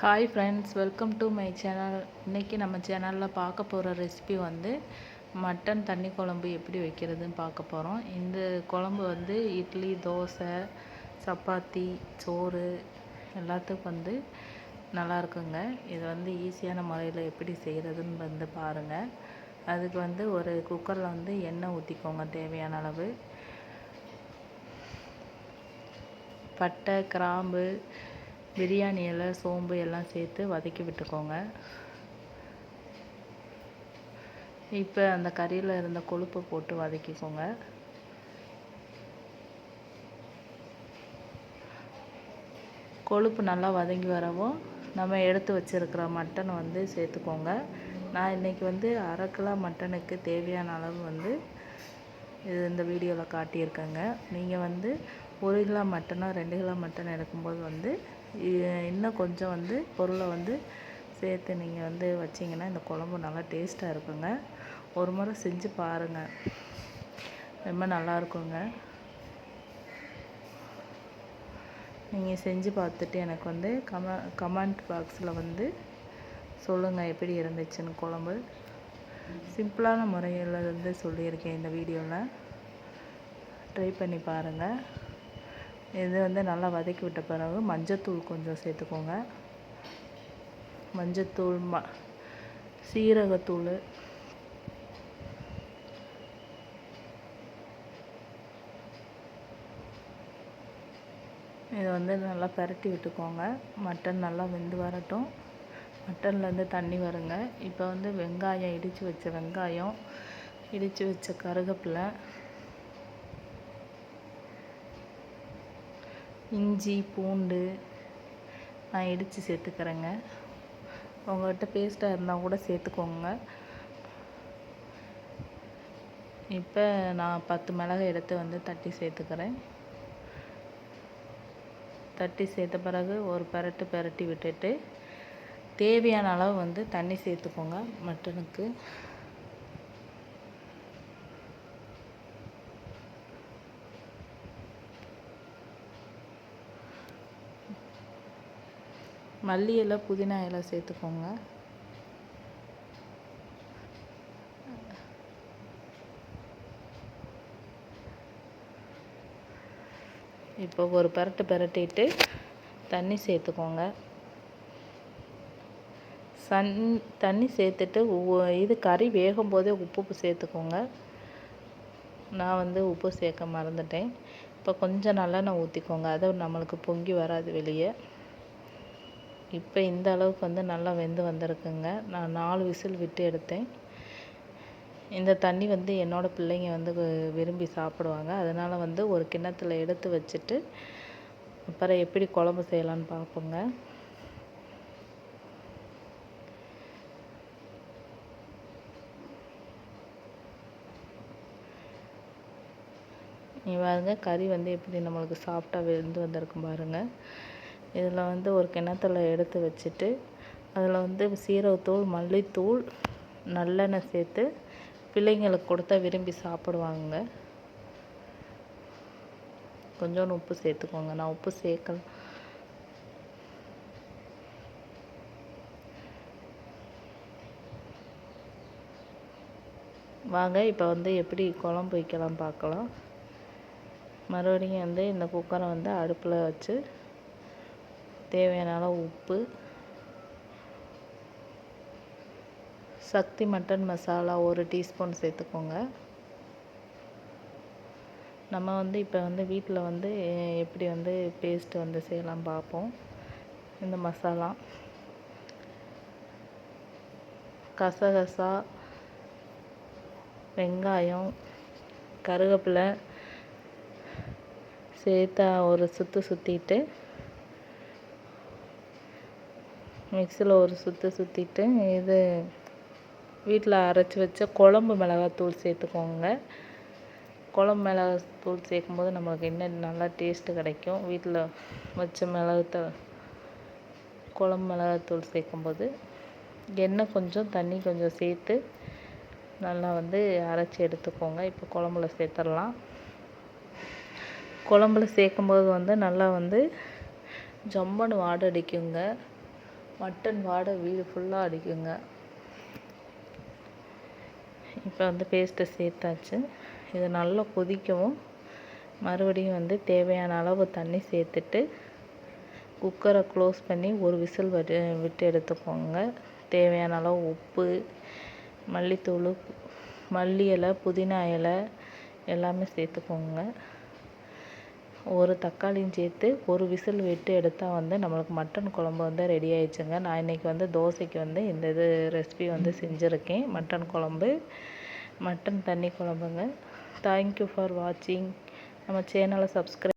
Hi friends welcome to my channel இன்றைக்கி நம்ம சேனலில் பார்க்க போகிற ரெசிபி வந்து மட்டன் தண்ணி குழம்பு எப்படி வைக்கிறதுன்னு பார்க்க போகிறோம் இந்த குழம்பு வந்து இட்லி தோசை சப்பாத்தி சோறு எல்லாத்துக்கும் வந்து நல்லா இருக்குங்க. இது வந்து ஈஸியான முறையில் எப்படி செய்கிறதுன்னு வந்து பாருங்கள் அதுக்கு வந்து ஒரு குக்கரில் வந்து எண்ணெய் ஊற்றிக்கோங்க தேவையான அளவு. பட்டை கிராம்பு பிரியாணி இலை சோம்பு எல்லாம் சேர்த்து வதக்கி விட்டுக்கோங்க. இப்போ அந்த கறியில் இருந்த கொழுப்பை போட்டு வதக்கிக்கோங்க. கொழுப்பு நல்லா வதங்கி வரவும் நம்ம எடுத்து வச்சுருக்கிற மட்டன் வந்து சேர்த்துக்கோங்க. நான் இன்றைக்கி வந்து அரை கிலோ மட்டனுக்கு தேவையான அளவு வந்து இது இந்த வீடியோவில் காட்டியிருக்கேங்க. நீங்கள் வந்து ஒரு கிலோ மட்டனோ ரெண்டு கிலோ மட்டன் எடுக்கும்போது வந்து இன்னும் கொஞ்சம் வந்து பொருளை வந்து சேர்த்து நீங்கள் வந்து வச்சிங்கன்னா இந்த குழம்பு நல்லா டேஸ்ட்டாக இருக்குங்க. ஒரு முறை செஞ்சு பாருங்கள் ரொம்ப நல்லா இருக்குங்க. நீங்கள் செஞ்சு பார்த்துட்டு எனக்கு வந்து கம கமெண்ட் பாக்ஸில் வந்து சொல்லுங்கள் எப்படி இருந்துச்சுன்னு குழம்பு. சிம்பிளான முறையில் வந்து சொல்லியிருக்கேன் இந்த வீடியோவில் ட்ரை பண்ணி பாருங்கள் இது வந்து நல்லா வதக்கி விட்ட பிறகு மஞ்சத்தூள் கொஞ்சம் சேர்த்துக்கோங்க. மஞ்சத்தூள் ம சீரகத்தூள். இதை வந்து நல்லா பரட்டி விட்டுக்கோங்க. மட்டன் நல்லா வெந்து வரட்டும். மட்டன்லேருந்து தண்ணி வருங்க. இப்போ வந்து வெங்காயம் இடித்து வச்ச வெங்காயம் இடித்து வச்ச கருகப்பில்லை இஞ்சி பூண்டு நான் இடித்து சேர்த்துக்கிறேங்க. உங்கள்கிட்ட பேஸ்ட்டாக இருந்தால் கூட சேர்த்துக்கோங்க. இப்போ நான் பத்து மிளகு எடுத்து வந்து தட்டி சேர்த்துக்கிறேன். தட்டி சேர்த்த பிறகு ஒரு பரட்டு பரட்டி விட்டுட்டு தேவையான அளவு வந்து தண்ணி சேர்த்துக்கோங்க மட்டனுக்கு மல்லி இலை புதினா இலை சேர்த்துக்கோங்க. இப்போ ஒரு பரட்டு பரட்டிட்டு தண்ணி சேர்த்துக்கோங்க. சன் தண்ணி சேர்த்துட்டு இது கறி வேகும் போதே உப்பு சேர்த்துக்கோங்க. நான் வந்து உப்பு சேர்க்க மறந்துட்டேன். இப்போ கொஞ்சம் நல்லெண்ணெய் ஊற்றிக்கோங்க அதை நம்மளுக்கு பொங்கி வராது வெளியே. இப்போ இந்த அளவுக்கு வந்து நல்லா வெந்து வந்திருக்குங்க. நான் நாலு விசில் விட்டு எடுத்தேன். இந்த தண்ணி வந்து என்னோடய பிள்ளைங்க வந்து விரும்பி சாப்பிடுவாங்க. அதனால் வந்து ஒரு கிண்ணத்தில் எடுத்து வச்சுட்டு அப்புறம் எப்படி குழம்பு செய்யலான்னு பார்ப்போங்க. நீ பாருங்க கறி வந்து எப்படி நம்மளுக்கு சாஃப்டாக வெந்து வந்திருக்கும் பாருங்கள் இதில் வந்து ஒரு கிணத்துல எடுத்து வச்சுட்டு அதில் வந்து சீரகத்தூள் மல்லித்தூள் நல்லெண்ணெய் சேர்த்து பிள்ளைங்களுக்கு கொடுத்தா விரும்பி சாப்பிடுவாங்க. கொஞ்சோண்டு உப்பு சேர்த்துக்கோங்க. நான் உப்பு சேர்க்கல. வாங்க இப்போ வந்து எப்படி குழம்பு வைக்கலாம் பார்க்கலாம். மறுபடியும் வந்து இந்த குக்கரை வந்து அடுப்பில் வச்சு தேவையான அளவு உப்பு சக்தி மட்டன் மசாலா ஒரு டீஸ்பூன் சேர்த்துக்கோங்க. நம்ம வந்து இப்போ வந்து வீட்டில் வந்து எப்படி வந்து பேஸ்ட்டு வந்து செய்யலாம் பார்ப்போம் இந்த மசாலா. கசகசா வெங்காயம் கருவேப்பிலை சேர்த்தா ஒரு சுற்று சுற்றிட்டு மிக்சியில் ஒரு சுற்று சுற்றிட்டு இது வீட்டில் அரைச்சி வச்ச குழம்பு மிளகாத்தூள் சேர்த்துக்கோங்க. குழம்பு மிளகாத்தூள் சேர்க்கும்போது நம்மளுக்கு இன்னும் நல்லா டேஸ்ட்டு கிடைக்கும். வீட்டில் வச்ச மிளகுத்த குழம்பு மிளகாத்தூள் சேர்க்கும்போது எண்ணெய் கொஞ்சம் தண்ணி கொஞ்சம் சேர்த்து நல்லா வந்து அரைச்சி எடுத்துக்கோங்க. இப்போ குழம்புல சேர்த்துடலாம் குழம்புல சேர்க்கும்போது வந்து நல்லா வந்து ஜம்முன்னு வாடை அடிக்குங்க மட்டன் வாடை வீடு ஃபுல்லாக அடிக்குங்க. இப்போ வந்து பேஸ்ட்டை சேர்த்தாச்சு. இதை நல்லா கொதிக்கவும் மறுபடியும் வந்து தேவையான அளவு தண்ணி சேர்த்துட்டு குக்கரை க்ளோஸ் பண்ணி ஒரு விசில் விட்டு விட்டு எடுத்துக்கோங்க. தேவையான அளவு உப்பு மல்லித்தூள் மல்லி இலை புதினா இலை எல்லாமே சேர்த்துக்கோங்க. ஒரு தக்காளியும் சேர்த்து ஒரு விசில் விட்டு எடுத்தால் வந்து நம்மளுக்கு மட்டன் குழம்பு வந்து ரெடி ஆயிடுச்சுங்க. நான் இன்றைக்கி வந்து தோசைக்கு வந்து இந்த இது ரெசிபி வந்து செஞ்சுருக்கேன். மட்டன் குழம்பு மட்டன் தண்ணி குழம்புங்க. தேங்க்யூ ஃபார் வாட்சிங் நம்ம சேனலை சப்ஸ்கிரைப்